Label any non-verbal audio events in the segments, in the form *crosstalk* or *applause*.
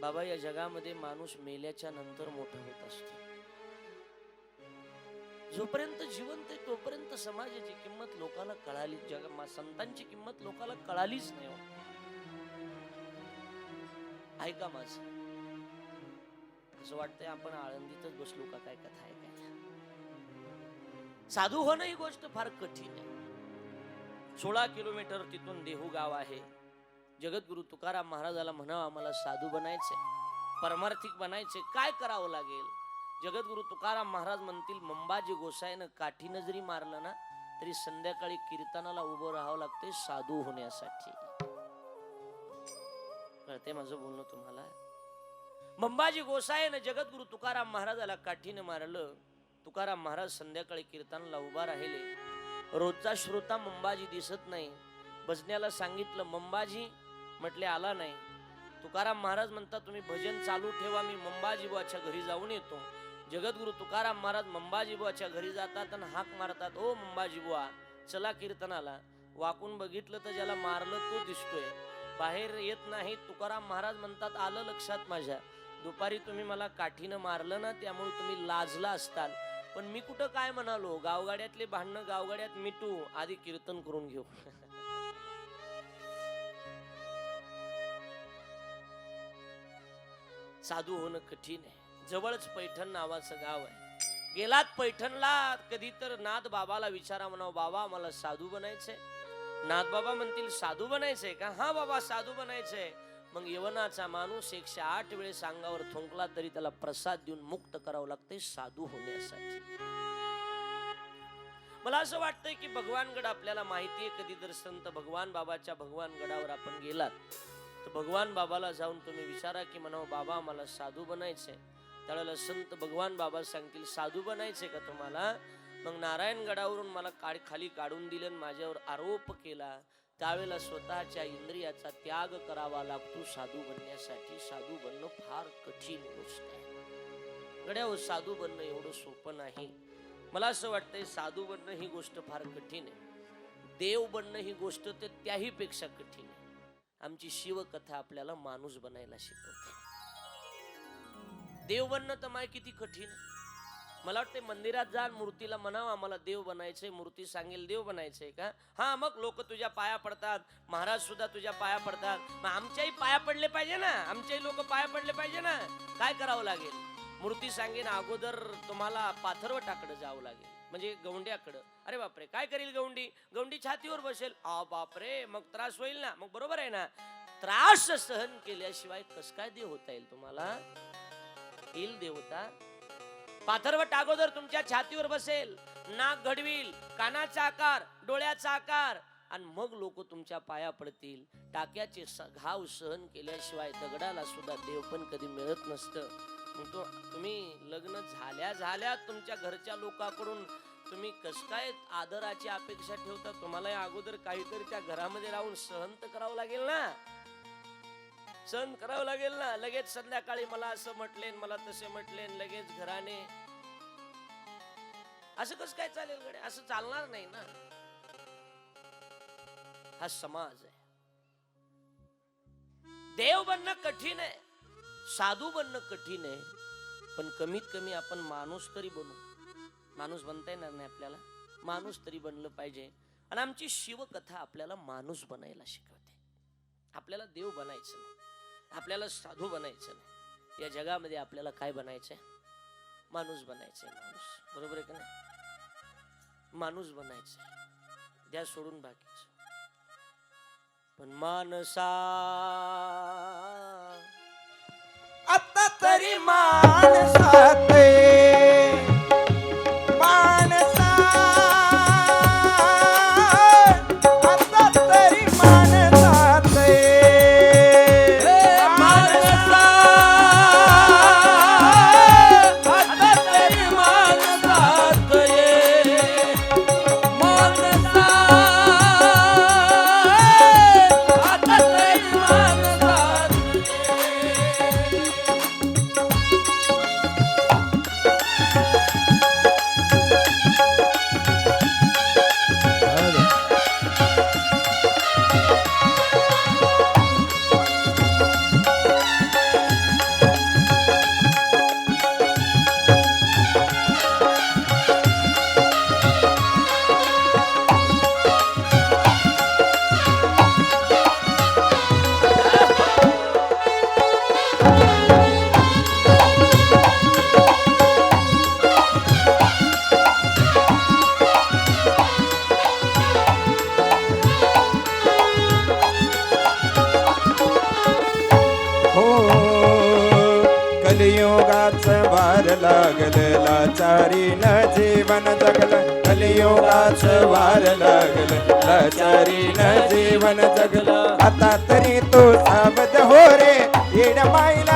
बाबा या जगामध्ये माणूस मेल्याच्या नंतर मोठा होत असतो. जोपर्यंत जिवंत आहे तोपर्यंत समाजाची किंमत लोकांना कळाली जग संतांची किंमत लोकांना कळालीच नाही हो. ऐका माझ. असं वाटतंय आपण आळंदीतच बसलो का? काय कथा आहे काय साधू होणं ही गोष्ट फार कठीण आहे. सोळा किलोमीटर तिथून देहू गाव आहे. जगद्गुरु तुकाराम महाराजाला म्हणावं आम्हाला साधू बनायचे परमार्थिक बनायचे काय करावं लागेल? जगद्गुरु तुकाराम महाराज म्हणतील मंबाजी गोसाईनं काठीनं जरी मारलं ना तरी संध्याकाळी कीर्तनाला उभं राहावं लागते साधू होण्यासाठी. कळते माझं बोलणं तुम्हाला? मंबाजी गोसाईनं जगद्गुरु तुकाराम महाराजाला काठीनं मारलं तुकाराम महाराज संध्याकाळी कीर्तनाला उभा राहिले. रोजचा श्रोता मंबाजी दिसत नाही. भजण्याला सांगितलं मंबाजी म्हटले आला नाही. तुकाराम महाराज म्हणतात तुम्ही भजन चालू ठेवा मी मंबाजी बुवाच्या घरी जाऊन येतो. जगद्गुरु तुकाराम महाराज मंबाजी बुवाच्या घरी जातात आणि हाक मारतात ओ मंबाजी बुवा चला कीर्तनाला. वाकून बघितलं तर ज्याला मारलं तो दिसतोय. बाहेर येत नाही तुकाराम महाराज म्हणतात आलं लक्षात माझ्या. दुपारी तुम्ही मला काठीनं मारलं ना त्यामुळे तुम्ही लाजला असताल. पण मी कुठं काय म्हणालो? गावगाड्यातले भांडणं गावगाड्यात मिटू. आधी कीर्तन करून घेऊ. *laughs* साधू होणं कठीण आहे. जवळच पैठण नावाचं गाव आहे. गेलात पैठणला कधी तर नाथ बाबाला विचारा म्हणावं बाबा मला साधू बनायचंय. नाथ बाबा म्हणतील साधू बनायचंय का? हा बाबा साधू बनायचंय. मग यवनाचा माणूस एकशे आठ वेळेस अंगावर थुंकला तरी त्याला प्रसाद देऊन मुक्त करावं लागतंय साधू होण्यासाठी. मला असं वाटतंय की भगवानगड आपल्याला माहिती आहे कधी तर संत भगवान बाबाच्या भगवान गडावर आपण गेलात. तर भगवान बाबाला जाऊन तुम्ही विचारा की म्हणावं बाबा मला साधू बनायचे त्यावेळेला संत भगवान बाबा सांगतील साधू बनायचे का तुम्हाला? मग नारायण गडावरून मला काढ खाली काढून दिलं आणि माझ्यावर आरोप केला. त्यावेळेला स्वतःच्या इंद्रियाचा त्याग करावा लागतो साधू बनण्यासाठी. साधू बनणं फार कठीण गोष्ट आहे. गड्यावर हो, साधू बनणं एवढं सोपं नाही. मला असं वाटतंय साधू बनणं ही गोष्ट फार कठीण आहे. देव बनणं ही गोष्ट तर त्याहीपेक्षा कठीण आहे. आमची शिवकथा आपल्याला माणूस बनायला शिकवते. देव बनणं तर माय किती कठीण मला वाटते मंदिरात जा मूर्तीला म्हणावं आम्हाला देव बनायचंय मूर्ती सांगेल देव बनायचंय का? हा मग लोक तुझ्या पाया पडतात महाराज सुद्धा तुझ्या पाया पडतात. मग आमच्याही पाया पडले पाहिजे ना? आमच्याही लोक पाया पडले पाहिजे ना? काय करावं लागेल? मूर्ती सांगेन अगोदर तुम्हाला पाथरवटाकडे जावं लागेल. म्हणजे गौंड्याकडं अरे बापरे काय करील गवंडी? गवंडी छातीवर बसेल. आ बापरे मग त्रास होईल ना? मग बरोबर आहे ना? त्रास सहन केल्याशिवाय कस काय देव होता येईल तुम्हाला? येईल देवता? पाथरवट अगोदर तुमच्या छातीवर बसेल. नाक घडवील. कानाचा आकार डोळ्याचा आकार. आणि मग लोक तुमच्या पाया पडतील. टाक्याचे घाव सहन केल्याशिवाय दगडाला सुद्धा देव पण कधी मिळत नसतं. तो तुम्ही लग्न झाल्या झाल्या तुमच्या घरच्या लोकांकडून तुम्ही कस काय आदराची अपेक्षा ठेवता? तुम्हाला या अगोदर काहीतरी त्या घरामध्ये राहून सहन तर करावं लागेल ना? सहन करावं लागेल ना? लगेच संध्याकाळी मला असं म्हटले मला तसे म्हटले लगेच घराने. असं कसं काय चालेल गडे असं चालणार नाही ना? हा समाज आहे. देव बनणं कठीण आहे. साधू बनणं कठीण आहे पण कमीत कमी आपण माणूस तरी बनू. माणूस बनता येणार नाही आपल्याला. माणूस तरी बनलं पाहिजे. आणि आमची शिवकथा आपल्याला माणूस बनायला शिकवते. आपल्याला देव बनायचं नाही. आपल्याला साधू बनायचं नाही. या जगामध्ये आपल्याला काय बनायचं आहे माणूस बनायचंय माणूस. बरोबर आहे का नाही? माणूस बनायचंय. द्या सोडून बाकीच. पण माणसा आता तरी माणसात माणसा योगाच वार लागल. लाचारीन जीवन जगलं. आता तरी तो सावध हो रे. येड माईल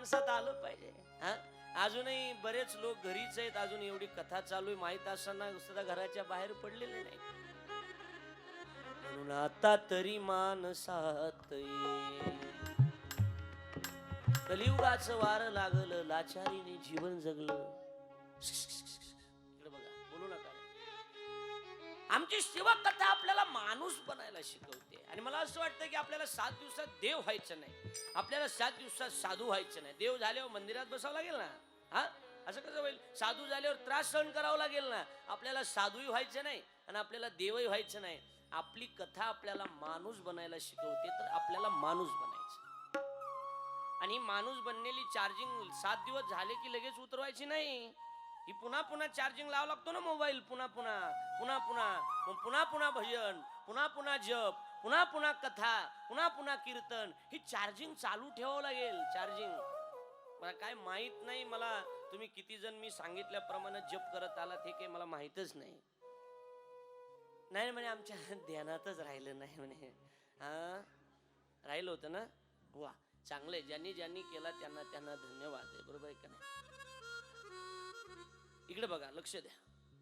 माणसात आलं पाहिजे. हा? अजूनही बरेच लोक घरीच आहेत अजून एवढी कथा चालू आहे माहीत असताना सुद्धा घराच्या बाहेर पडलेले नाही म्हणून आता तरी माणसात ये. कलियुगाचं वार लागलं लाचारीने जीवन जगलं. आमची शिवकथा आपल्याला माणूस बनायला शिकवते. आणि मला असं वाटतं की आपल्याला सात दिवसात देव व्हायचं नाही. आपल्याला सात दिवसात साधू व्हायचं नाही. देव झाल्यावर मंदिरात बसावं लागेल ना? हा? असं कसं होईल? साधू झाल्यावर त्रास सहन करावा लागेल ना? आपल्याला साधूही व्हायचं नाही आणि आपल्याला देवही व्हायचं नाही. आपली कथा आपल्याला माणूस बनायला शिकवते तर आपल्याला माणूस बनायचं. आणि माणूस बनलेली चार्जिंग सात दिवस झाले की लगेच उतरवायची नाही. ही पुन्हा पुन्हा चार्जिंग लावा लागतो ना मोबाईल पुन्हा पुन्हा पुन्हा पुन्हा. मग पुन्हा पुन्हा भजन पुन्हा पुन्हा जप पुन्हा पुन्हा कथा पुन्हा पुन्हा कीर्तन. ही चार्जिंग चालू ठेवावं लागेल चार्जिंग मला काय माहीत नाही मला तुम्ही किती जण मी सांगितल्याप्रमाणे जप करत आलात हे काही मला माहितच नाही. नाही म्हणे आमच्या ध्यानातच राहिलं नाही म्हणे. हा? राहिलं होतं ना? वा चांगलं आहे ज्यांनी ज्यांनी केला त्यांना त्यांना धन्यवाद आहे. बरोबर आहे का नाही? इकडे बघा लक्ष द्या.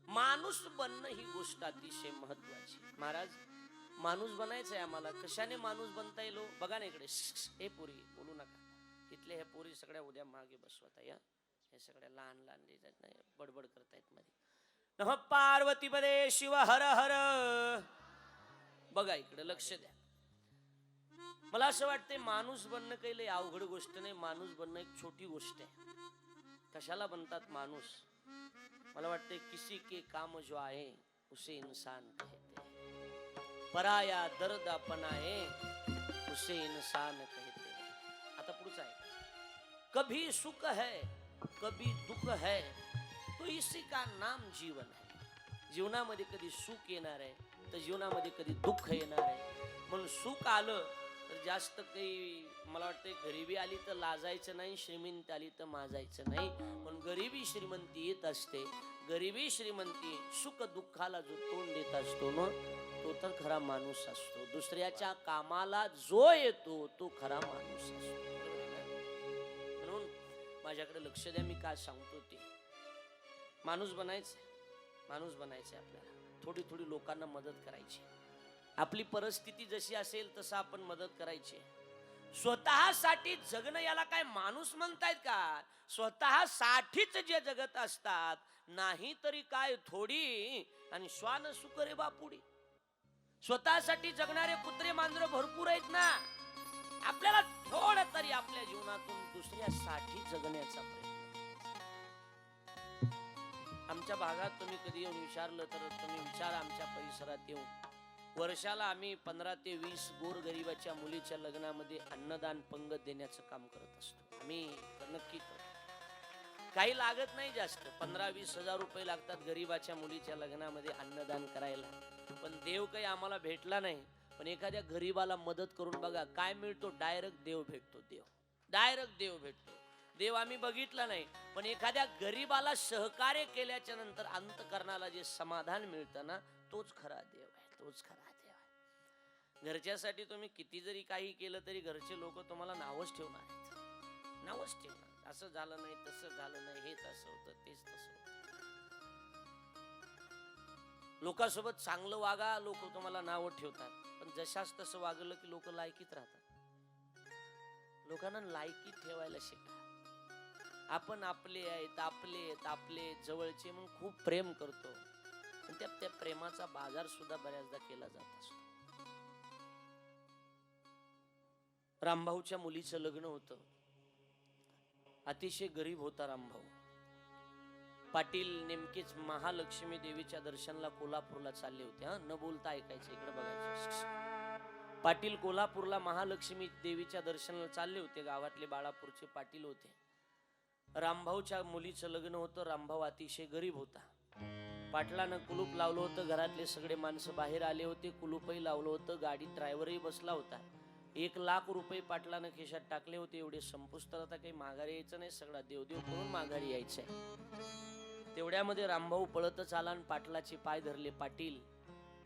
माणूस बनणं ही गोष्ट अतिशय महत्वाची महाराज माणूस बनायचं आहे आम्हाला. कशाने माणूस बनता येईल हो? बघा ना इकडे. हे पोरी बोलू नका. इथले हे पोरी सगळ्या उद्या मागे बसवत या हे. सगळ्या लहान लहान जे ना, बडबड करतायत मध्ये. नम पार्वती पदे शिव हर हर. बघा इकडे लक्ष द्या. मला असं वाटतंय माणूस बनणं काही लय अवघड गोष्ट नाही. माणूस बनणं एक छोटी गोष्ट आहे. कशाला बनतात माणूस? मला वाटते किसी के काम जो आहे उसे इंसान कहते हैं. पराया दर्द अपनाए उसे इंसान कहते हैं. आता पुढचं आहे. कभी सुख है कभी दुःख है तो इसी का नाम जीवन है. जीवनामध्ये कधी सुख येणार आहे तर जीवनामध्ये कधी दुःख येणार आहे. म्हणून सुख आलं तर जास्त काही मला वाटतं गरिबी आली तर लाजायचं नाही श्रीमंती आली तर माजायचं नाही. पण गरिबी श्रीमंती येत असते. गरिबी श्रीमंती सुख दुःखाला जो तोंड देत असतो ना तो तर खरा माणूस असतो. दुसऱ्याच्या कामाला जो येतो तो खरा माणूस असतो. म्हणून माझ्याकडे लक्ष द्या मी काय सांगतो ते. माणूस बनायचं माणूस बनायचं आपल्याला. थोडी थोडी लोकांना मदत करायची. आपली परिस्थिती जशी असेल तसं आपण मदत करायची. स्वतःसाठी जगणं याला काय माणूस म्हणतायत का? स्वतःसाठीच जे जगत असतात नाही तरी काय थोडी आणि श्वान सुकरे बापुडी. स्वतःसाठी जगणारे कुत्रे मांजर भरपूर आहेत ना. आपल्याला थोड तरी आपल्या जीवनातून दुसऱ्यासाठी जगण्याचा प्रयत्न. आमच्या भागात तुम्ही कधी येऊन विचारलं तर तुम्ही विचार आमच्या परिसरात येऊन. वर्षाला आम्ही पंधरा ते वीस गोरगरिबाच्या मुलीच्या लग्नामध्ये अन्नदान पंगत देण्याचं काम करत असतो. आम्ही नक्की करतो. काही लागत नाही जास्त. पंधरा वीस हजार रुपये लागतात गरीबाच्या मुलीच्या लग्नामध्ये अन्नदान करायला. पण देव काही आम्हाला भेटला नाही. पण एखाद्या गरीबाला मदत करून बघा काय मिळतो? डायरेक्ट देव भेटतो देव. डायरेक्ट देव भेटतो. देव आम्ही बघितला नाही. पण एखाद्या गरीबाला सहकार्य केल्याच्यानंतर अंतकरणाला जे समाधान मिळतं ना तोच खरा देव आहे. तोच खरा देव आहे. घरच्यासाठी तुम्ही किती जरी काही केलं तरी घरचे लोक तुम्हाला नावच ठेवणार आहेत नावच ठेवणार असं झालं नाही तसं झालं नाही हेच असं होतं तेच तसं होतं. लोकांसोबत चांगलं वागा लोक तुम्हाला नावं ठेवतात. पण जशाच तसं वागलं की लोक लायकीत राहतात. लोकांना लायकीत ठेवायला शिका. आपण आपले आहेत आपले आहेत आपले जवळचे मग खूप प्रेम करतो. पण त्या त्या प्रेमाचा बाजार सुद्धा बऱ्याचदा केला जात असतो. रामभाऊच्या मुलीचं लग्न होतं. अतिशय गरीब होता रामभाऊ. पाटील नेमकेच महालक्ष्मी देवीच्या दर्शनला कोल्हापूरला चालले होते हा? न बोलता ऐकायचं इकडे बघायचं. पाटील कोल्हापूरला महालक्ष्मी देवीच्या दर्शनाला चालले होते गावातले बाळापूरचे पाटील होते. रामभाऊच्या मुलीचं लग्न होतं रामभाऊ अतिशय गरीब होता. पाटलानं कुलूप लावलं होतं घरातले सगळे माणसं बाहेर आले होते कुलूपही लावलं होतं गाडीत ड्रायव्हरही बसला होता. एक लाख रुपये पाटलानं खिशात टाकले होते एवढे संपूस तर आता काही माघारी यायचं नाही सगळा देवदेव करून माघारी यायचंय. तेवढ्यामध्ये रामभाऊ पळतच आला आणि पाटलाचे पाय धरले पाटील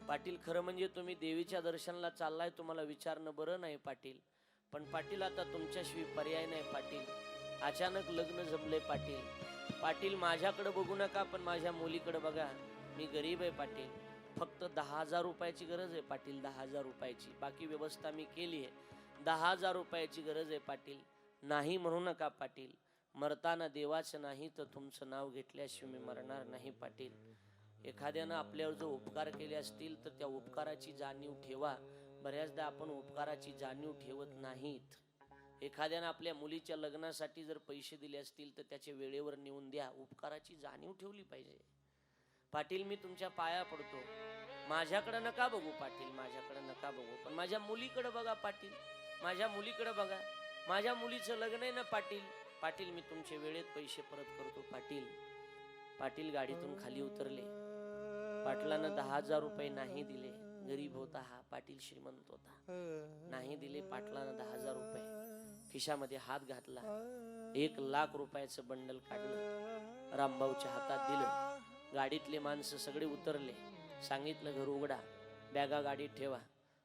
पाटील खरं म्हणजे तुम्ही देवीच्या दर्शनाला चाललाय तुम्हाला विचारणं बरं नाही पाटील. पण पाटील आता तुमच्याशिवाय पर्याय नाही पाटील. अचानक लग्न जमले पाटील. पाटील माझ्याकडे बघू नका पण माझ्या मुलीकडे बघा. मी गरीब आहे पाटील. फक्त दहा हजार रुपयाची गरज आहे पाटील दहा हजार रुपयाची. बाकी व्यवस्था मी केली आहे. दहा हजार रुपयाची गरज आहे पाटील. नाही म्हणू नका पाटील. मरताना देवाचं नाही तर तुमचं नाव घेतल्याशिवाय मी मरणार नाही पाटील. एखाद्यानं आपल्यावर जो उपकार केले असतील तर त्या उपकाराची जाणीव ठेवा. बऱ्याचदा आपण उपकाराची जाणीव ठेवत नाहीत. एखाद्यानं आपल्या मुलीच्या लग्नासाठी जर पैसे दिले असतील तर त्याचे वेळेवर नेऊन द्या. उपकाराची जाणीव ठेवली पाहिजे. पाटील मी तुमच्या पाया पडतो. माझ्याकडे नका बघू पाटील माझ्याकडे नका बघू. पण माझ्या मुलीकडे बघा पाटील. माझ्या मुलीकडे बघा. माझ्या मुलीचं लग्न आहे ना पाटील? पाटील मी तुमचे वेळेत पैसे परत करतो. पाटील पाटील गाडीतून खाली उतरले. पाटलानं दहा हजार रुपये नाही दिले. गरीब होता हा. पाटील श्रीमंत होता. नाही दिले पाटलानं दहा हजार रुपये. खिशामध्ये हात घातला. एक लाख रुपयाचं बंडल काढलं. रामभाऊच्या हातात दिलं. गाडीतले माणसं सगळे उतरले. सांगितलं घर उघडा. बॅगा गाडीत ठेवा.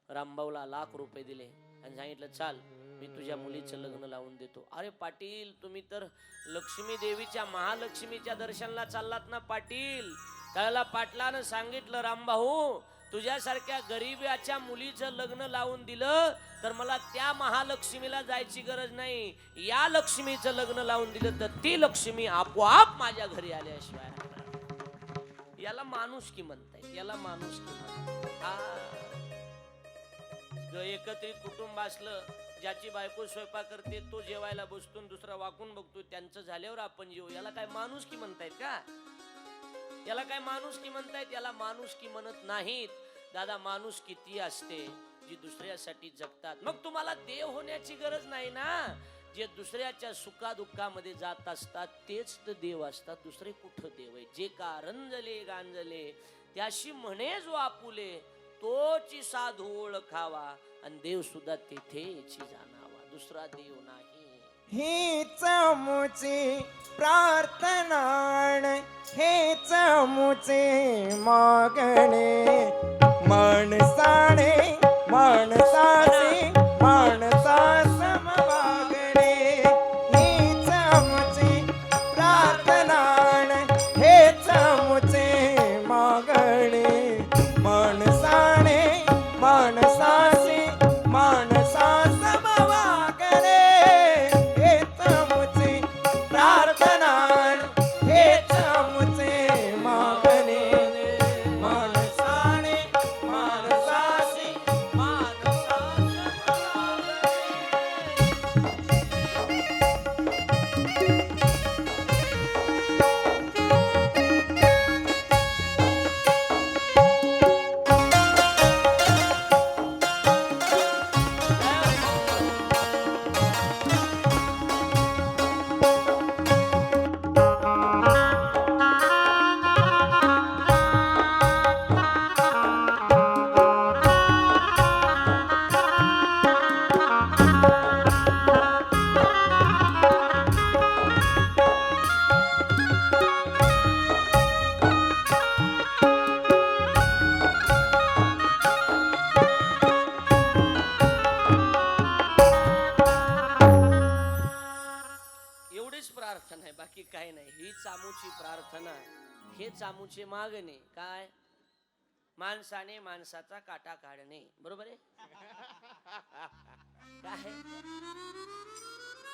रामभाऊला लाख रुपये दिले आणि सांगितलं चाल मी तुझ्या मुलीचं लग्न लावून देतो. अरे पाटील तुम्ही तर लक्ष्मी देवीच्या महालक्ष्मीच्या दर्शनाला चाललात ना पाटील? त्याला पाटलानं सांगितलं रामभाऊ तुझ्यासारख्या गरिबाच्या मुलीचं लग्न लावून दिलं तर मला त्या महालक्ष्मीला जायची गरज नाही. या लक्ष्मीचं लग्न लावून दिलं तर ती लक्ष्मी आपोआप माझ्या घरी आल्याशिवाय याला माणूस की म्हणताय? याला माणूस की म्हणताय? हा. एकत्रित कुटुंब असलं ज्याची बायको स्वयंपाक करते तो जेवायला बसतो दुसरा वाकून बघतो त्यांचं झाल्यावर आपण जेवू. याला काय माणूस की म्हणतायत का? याला काय माणूस की म्हणतायत? याला माणूस की म्हणत नाहीत. दादा माणूस किती असते जी दुसऱ्यासाठी जगतात. मग तुम्हाला देव होण्याची गरज नाही ना? जे दुसऱ्याच्या सुखादुःखामध्ये जात असतात तेच तर देव असतात. दुसरे कुठं देव आहे? जे का रंजले गांजले त्याशी म्हणे जो आपुले तोची साधू ओळखावा आणि देव सुद्धा तेथेची जाणावा. दुसरा देव नाही. हीच मुची प्रार्थनाण हेच मुचे मागणे. माणसाने माणसाचे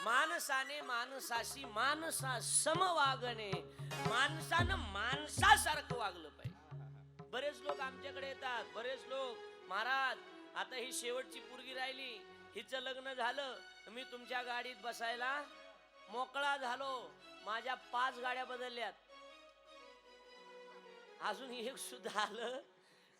माणसाने माणसाशी माणसा सम वागणे. माणसानं माणसासारखं वागलं पाहिजे. बरेच लोक आमच्याकडे येतात. बरेच लोक महाराज आता ही शेवटची पोरगी राहिली. हिचं लग्न झालं. मी तुमच्या गाडीत बसायला मोकळा झालो. माझ्या पाच गाड्या बदलल्यात. अजून एक सुद्धा आलं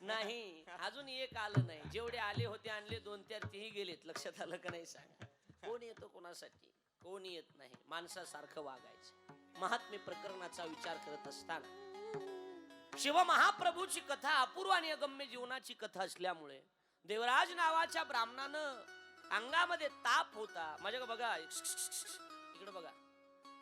नाही. अजून एक आलं नाही. जेवढे आले होते आणले दोन चार तेही गेलेत. लक्षात आलं का नाही सांग. कोण येतो कोणासाठी? कोणी येत नाही. माणसासारखं वागायचं. महात्म्य प्रकरणाचा विचार करत असताना शिव महाप्रभूची कथा अपूर्व आणि अगम्य जीवनाची कथा असल्यामुळे देवराज नावाच्या ब्राह्मणानं अंगामध्ये ताप होता. माझ्या बघा. इकडे बघा.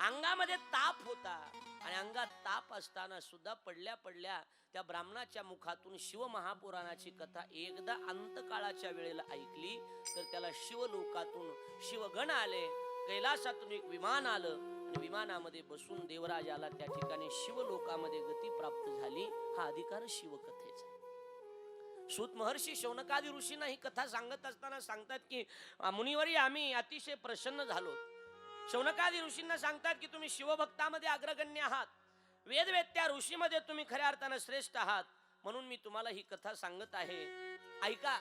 अंगामध्ये ताप होता आणि अंगात ताप असताना सुद्धा पडल्या पडल्या त्या ब्राह्मणाच्या मुखातून शिव महापुराणाची कथा एकदा अंतकाळाच्या वेळेला ऐकली तर त्याला शिवलोकातून शिवगण आले. कैलासातून एक विमान आलं. आणि विमानामध्ये बसून देवराजाला त्या ठिकाणी शिवलोकामध्ये गती प्राप्त झाली. हा अधिकार शिवकथेचा आहे. सूत महर्षी शौनकादी ऋषींना ही कथा सांगत असताना सांगतात की मुनिवरी आम्ही अतिशय प्रसन्न झालो. शौनकादी ऋषींना सांगतात की तुम्ही शिवभक्तामध्ये अग्रगण्य आहात. वेदवेत्या ऋषीमध्ये तुम्ही खऱ्या अर्थानं श्रेष्ठ आहात. म्हणून मी तुम्हाला ही कथा सांगत आहे. ऐका.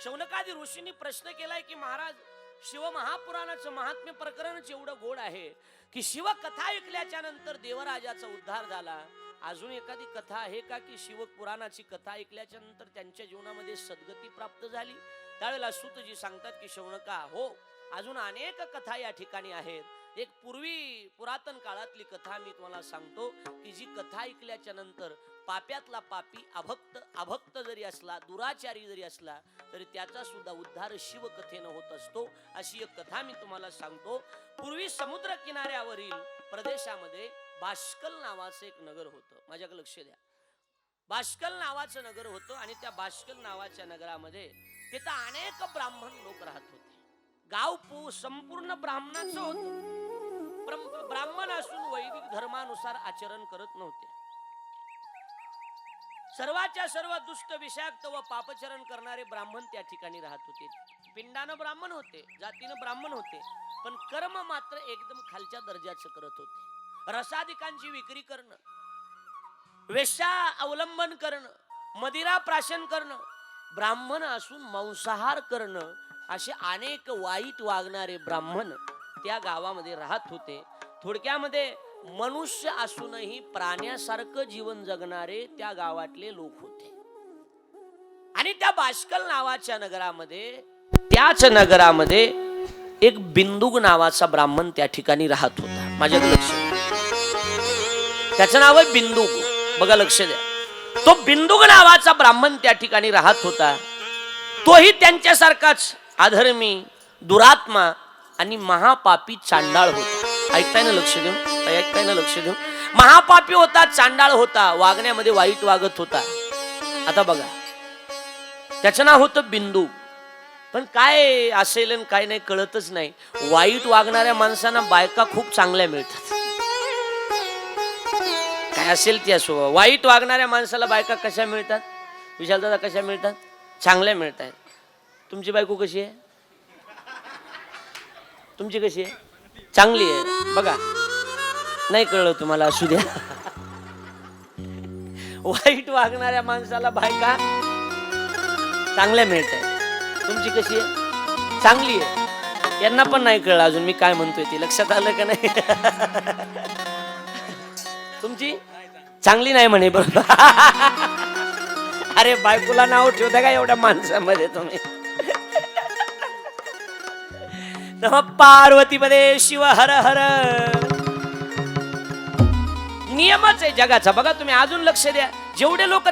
शौनकादी ऋषींनी प्रश्न केलाय की महाराज शिवमहापुराणाचं महात्म्य प्रकरणच एवढं गोड आहे की शिव कथा ऐकल्याच्या नंतर देवराजाचा उद्धार झाला. अजून एखादी कथा आहे का की शिवपुराणाची कथा ऐकल्याच्या नंतर त्यांच्या जीवनामध्ये सद्गती प्राप्त झाली? त्यावेळेला सुतजी सांगतात की शौनका हो अजून अनेक कथा या ठिकाणी आहेत. एक पूर्वी पुरातन काळातली कथा मी तुम्हाला सांगतो की जी कथा ऐकल्याच्या नंतर पाप्यातला पापी अभक्त अभक्त जरी असला दुराचारी जरी असला तरी त्याचा सुद्धा उद्धार शिवकथेनं होत असतो. अशी एक कथा मी तुम्हाला सांगतो. पूर्वी समुद्र किनाऱ्यावरील प्रदेशामध्ये बाष्कल नावाचं एक नगर होतं. माझ्याकडे लक्ष द्या. बाष्कल नावाचं नगर होतं आणि त्या बाष्कल नावाच्या नगरामध्ये तिथं अनेक ब्राह्मण लोक राहत होते. गाव पू संपूर्ण ब्राह्मणाचं होतं. ब्राह्मण असून वैदिक धर्मानुसार आचरण करत नव्हते. सर्वाच्या सर्व दुष्ट विषाक्त व पापचरण करणारे ब्राह्मण त्या ठिकाणी राहत होते. पिंडानं ब्राह्मण होते जातीनं ब्राह्मण होते पण कर्म मात्र एकदम खालच्या दर्जाचं करत होते. रसादिकांची विक्री करणं वेश्या अवलंबन करणं मदिरा प्राशन करणं ब्राह्मण असून मांसाहार करणं असे अनेक वाईट वागणारे ब्राह्मण त्या गावामध्ये राहत होते. थोडक्यामध्ये मनुष्य असूनही प्राण्यासारखं जीवन जगणारे त्या गावातले लोक होते. आणि त्या बाष्कल नावाच्या नगरामध्ये त्याच नगरामध्ये एक बिंदुक नावाचा ब्राह्मण त्या ठिकाणी राहत होता. माझ्या लक्ष त्याचं नाव आहे बिंदुग. बघा लक्ष द्या. तो बिंदुग नावाचा ब्राह्मण त्या ठिकाणी राहत होता. तोही त्यांच्यासारखाच अधर्मी दुरात्मा आणि महापापी चांडाळ होता. ऐकताय ना लक्ष देऊन? ऐकताय ना लक्ष देऊन? महापापी होता चांडाळ होता वागण्यामध्ये वाईट वागत होता. आता बघा. त्याचं नाव होतं बिंदू. पण काय असेल आणि काय नाही कळतच नाही. वाईट वागणाऱ्या माणसांना बायका खूप चांगल्या मिळतात. काय असेल ती असो. वाईट वागणाऱ्या माणसाला बायका कशा मिळतात? विशाल दादा कशा मिळतात? चांगल्या मिळतात तुमची बायको कशी आहे? तुमची कशी आहे? चांगली आहे. बघा. नाही कळलं तुम्हाला असू द्या. वाईट वागणाऱ्या माणसाला बायका चांगल्या मिळत आहे तुमची कशी आहे? चांगली आहे. यांना पण नाही कळलं अजून मी काय म्हणतोय ते. लक्षात आलं का नाही? तुमची? चांगली नाही म्हणे बरोबर. अरे बायकोला नाव ठेवता का एवढ्या माणसामध्ये तुम्ही? नमः पार्वतीमध्ये शिव हर हर. नियमच आहे जगाचा. बघा तुम्ही अजून लक्ष द्या. जेवढे लोक